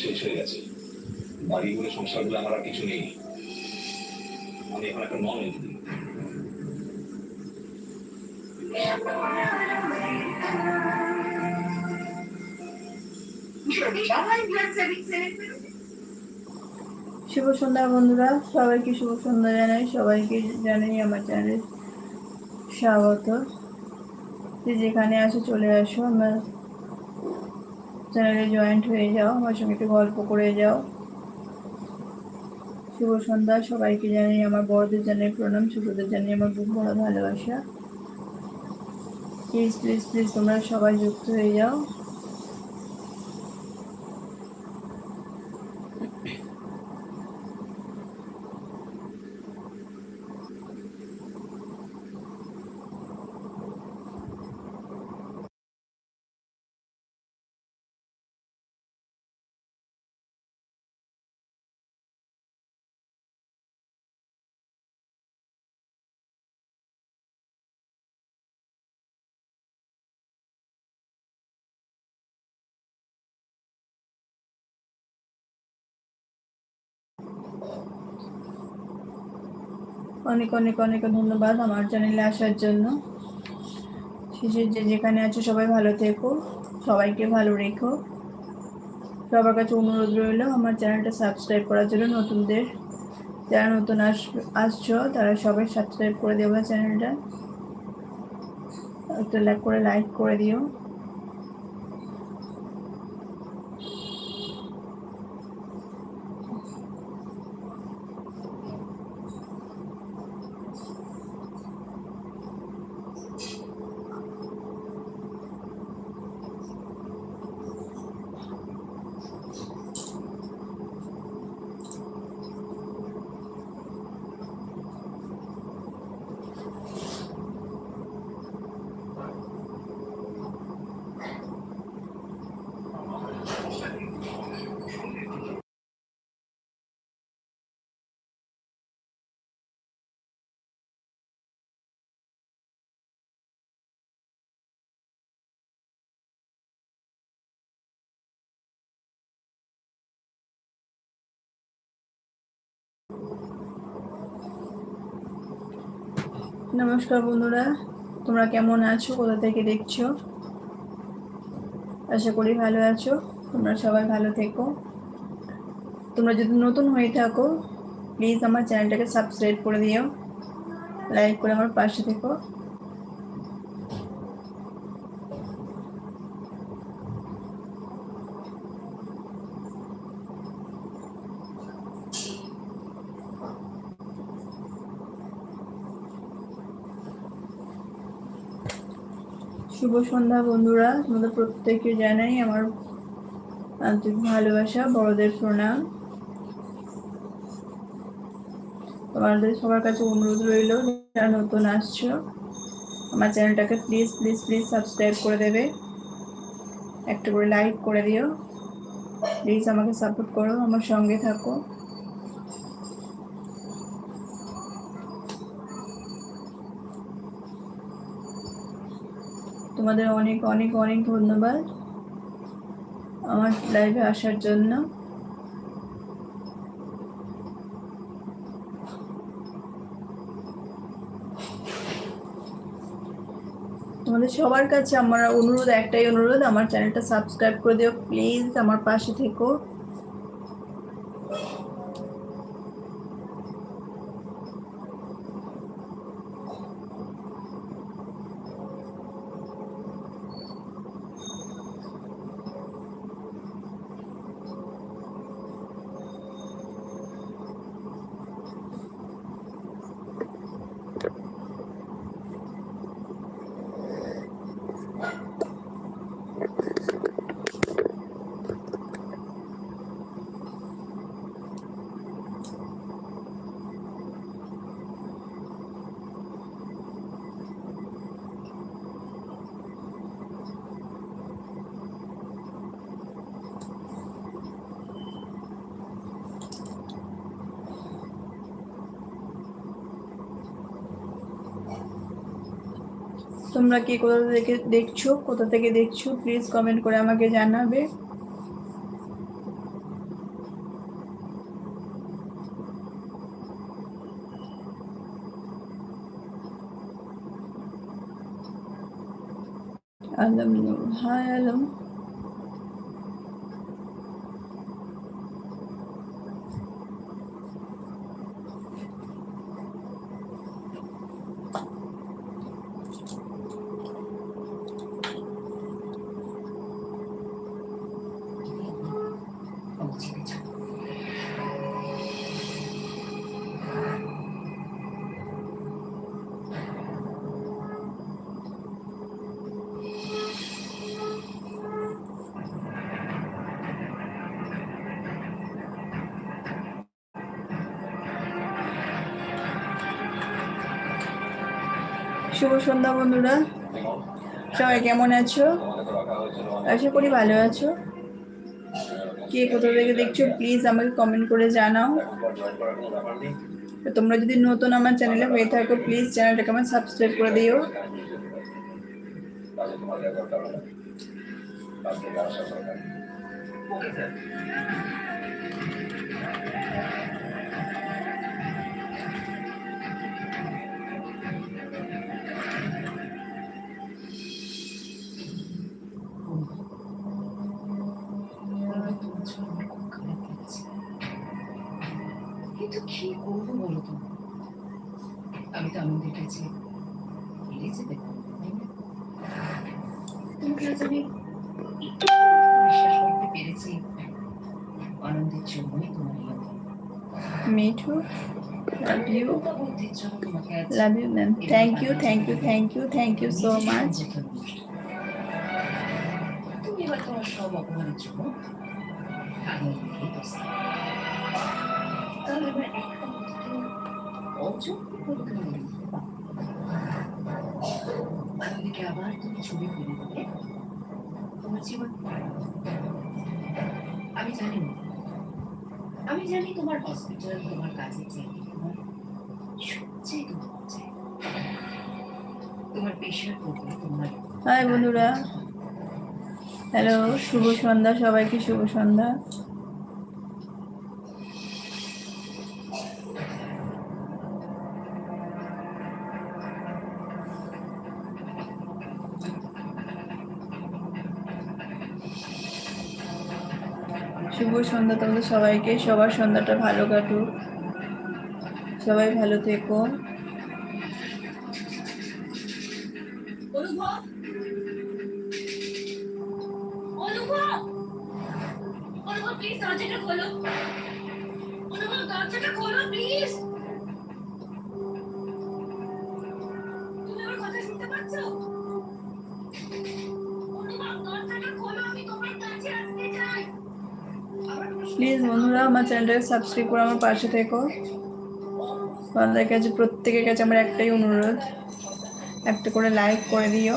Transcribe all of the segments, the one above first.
শেষ হয়ে গেছে বাড়ি ঘরে আমার আর কিছু নেই আমি এখন একটা নন এন্টিটি শুভ সন্ধ্যা বন্ধুরা, সবাইকে শুভ সন্ধ্যা জানাই, সবাইকে জানাই আমার চ্যানেলে স্বাগত। যে যেখানে আসো চলে আসো, আমার চ্যানেলে জয়েন্ট হয়ে যাও, আমার সঙ্গে একটু গল্প করে যাও। শুভ সন্ধ্যা, সবাইকে জানাই আমার বড়দের জানাই প্রণাম, ছোটদের জানাই আমার বুক বড় ভালোবাসা। প্লিজ প্লিজ প্লিজ তোমরা সবাই যুক্ত হয়ে যাও। অনেক অনেক অনেক ধন্যবাদ আমার চ্যানেলে আসার জন্য। শেষে যে যেখানে আছো সবাই ভালো থেকো, সবাইকে ভালো রেখো। সবার কাছে অনুরোধ রইল আমার চ্যানেলটা সাবস্ক্রাইব করার জন্য নতুনদের। যারা নতুন আস, আসছো, তারা সবাই সাবস্ক্রাইব করে দেবো চ্যানেলটা। একটা লাইক করে লাইক করে দিও। নমস্কার বন্ধুরা, তোমরা কেমন আছো? কোথা থেকে দেখছ? আশা করি ভালো আছো। তোমরা সবাই ভালো থেকো। তোমরা যদি নতুন হয়ে থাকো প্লিজ আমার চ্যানেলটাকে সাবস্ক্রাইব করে দিও। লাইক করে আমার পাশে থেকো। শুভ সন্ধ্যা, বন্ধুরা। তোমাদের প্রত্যেককে জানাই আমার আন্তরিক ভালোবাসা, বড়দের প্রণাম। তোমাদের সবার কাছে অনুরোধ রইল, যারা নতুন আসছো, আমার চ্যানেলটাকে প্লিজ প্লিজ প্লিজ সাবস্ক্রাইব করে দেবে। একটা করে লাইক করে দিও। প্লিজ আমাকে সাপোর্ট করো, আমার সঙ্গে থাকো। তোমাদের অনেক অনেক অনেক ধন্যবাদ আমার লাইভে আসার জন্য। তোমাদের সবার কাছে আমার অনুরোধ, একটাই অনুরোধ, আমার চ্যানেলটা সাবস্ক্রাইব করে দিও প্লিজ আমার পাশে থেকো। তোমরা কে কোথা থেকে দেখছ? কোথা থেকে দেখছ? প্লিজ কমেন্ট করে আমাকে জানাবে। আলম, হাই আলম। শুভ সন্ধ্যা বন্ধুরা। সবাই কেমন আছো? আশা করি ভালো আছো। কে কোথা থেকে দেখছ প্লিজ আমাকে কমেন্ট করে জানাও। তোমরা যদি নতুন আমার চ্যানেলে হয়ে থাকো প্লিজ চ্যানেলটাকে আমার সাবস্ক্রাইব করে দিও। না তোমাকে আজ আমি বিশ্বাস করতে পেরেছি আনন্দের জন্যই তোমার। Mithu you ma'am thank you thank you thank you thank you so নিজের মাচ সম্বোধন অনুষ্ঠান। তুমি আনন্দকে আবার তুমি ছবি ফিরে দেবে তোমার জীবন আমি জানি না। আমি জানি তোমার হসপিটাল তোমার কাজের জায়গা তোমার সবচেয়ে তোমার চাই তোমার পেশার প্রতি তোমার হাই বন্ধুরা। হ্যালো শুভ সন্ধ্যা সবাইকে শুভ সন্ধ্যা। শুভ সন্ধ্যা তোমাদের সবাইকে। সবার সন্ধ্যাটা ভালো কাটুক। সবাই ভালো থেকো। প্লিজ বন্ধুরা, আমার চ্যানেলটাকে সাবস্ক্রাইব করে আমার পাশে থেকো। তোমাদের কাছে, প্রত্যেকের কাছে আমার একটাই অনুরোধ, একটা করে লাইক করে দিও।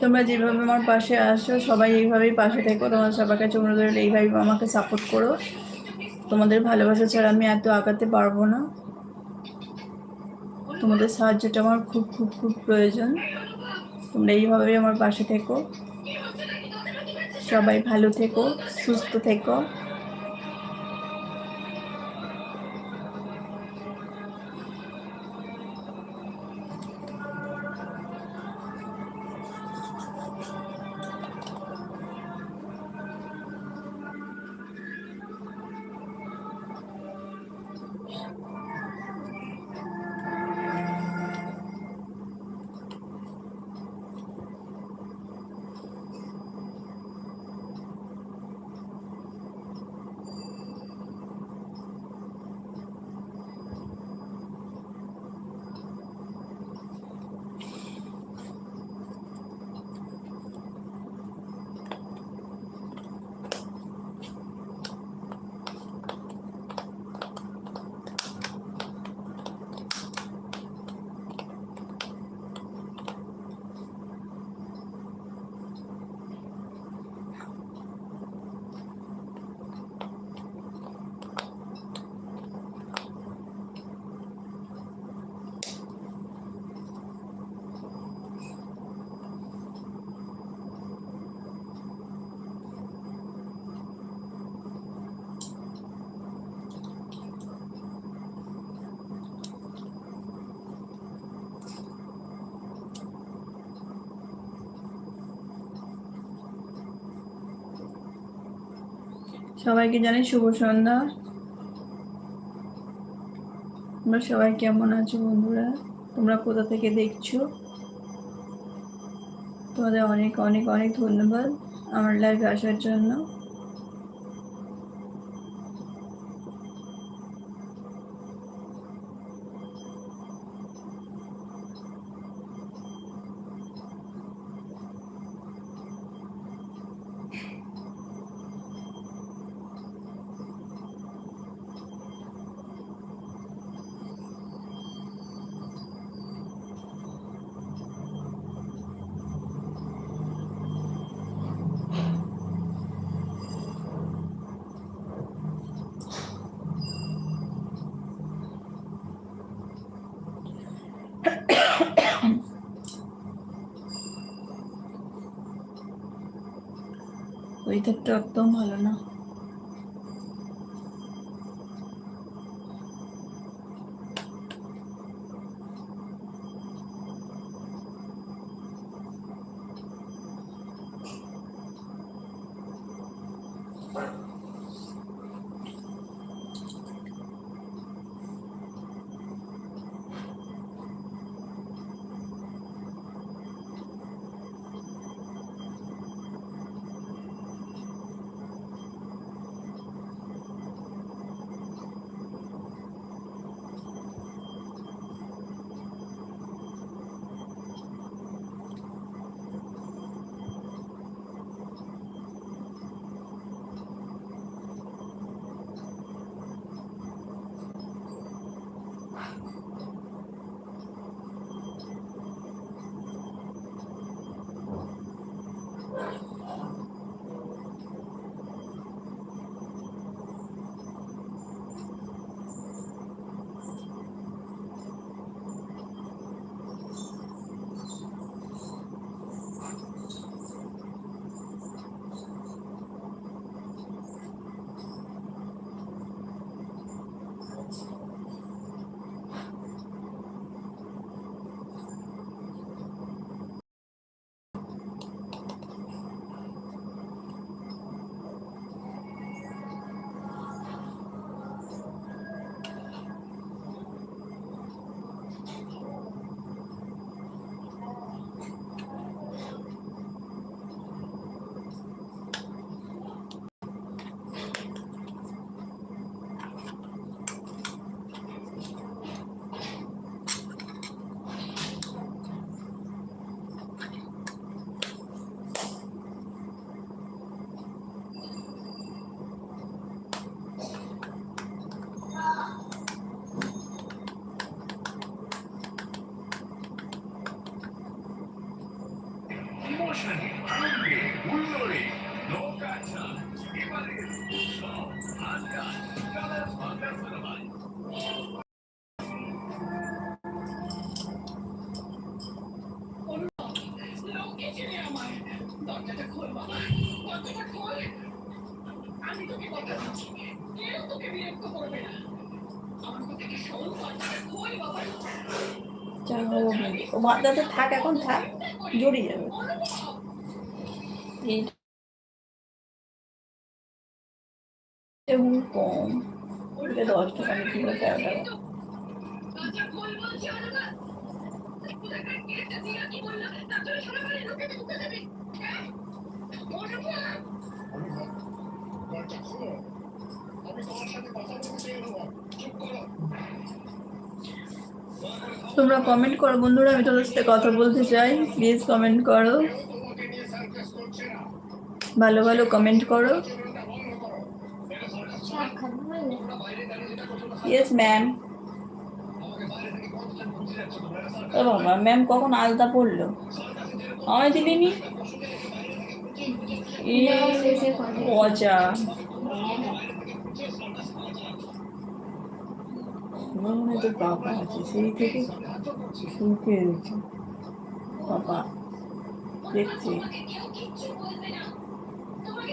তোমরা যেভাবে আমার পাশে আসো, সবাই এইভাবেই পাশে থেকো। তোমার সবার কাছে রইল এইভাবে আমাকে সাপোর্ট করো। তোমাদের ভালোবাসা ছাড়া আমি এত আঁকাতে পারব না। তোমাদের সাহায্যটা আমার খুব খুব খুব প্রয়োজন। তোমরা এইভাবেই আমার পাশে থেকো। সবাই ভালো থেকো, সুস্থ থেকো। সবাইকে জানাই শুভ সন্ধ্যা। তোমরা সবাই কেমন আছো বন্ধুরা? তোমরা কোথা থেকে দেখছ? তোমাদের অনেক অনেক অনেক ধন্যবাদ আমার লাইভে আসার জন্য। ওয়েদারটা একদম ভালো না। দরজাটা খোল বাবা। দরজাটা খোল। আমি তোকে কথা দিচ্ছি। কেউ তোকে বিরক্ত করবে না। আমার কথা শোন? দরজাটা খোল বাবা। যা হব ও মাথাতে থাক এখন থাক। জড়িয়ে যাবে। এই এবং কম। এটা দশ টাকা বিক্রি করে তেরো টাকা দরজা খোল বলছি ওরা কোথায় গেটটা দিয়ে কি বলল? তার জন্য সবাই বলে ঢুকে ঢুকে দেবে হ্যাঁ মনে পড়ে দরজা খোলো আমি তোমার সাথে কথা বলতে চাই না চুপ করো তোমরা কমেন্ট করো। বন্ধুরা আমি তোদের সাথে কথা বলতে চাই। প্লিজ কমেন্ট করো। ভালো ভালো কমেন্ট করো। ইয়েস ম্যাম ও বাবা ম্যাম কখন আলতা পড়ল? আমায় দিলিনি? পচা আমার মনে হয় পাপা আছে সেই থেকে শুনতে রয়েছে পাপা দেখছি। তোমাকে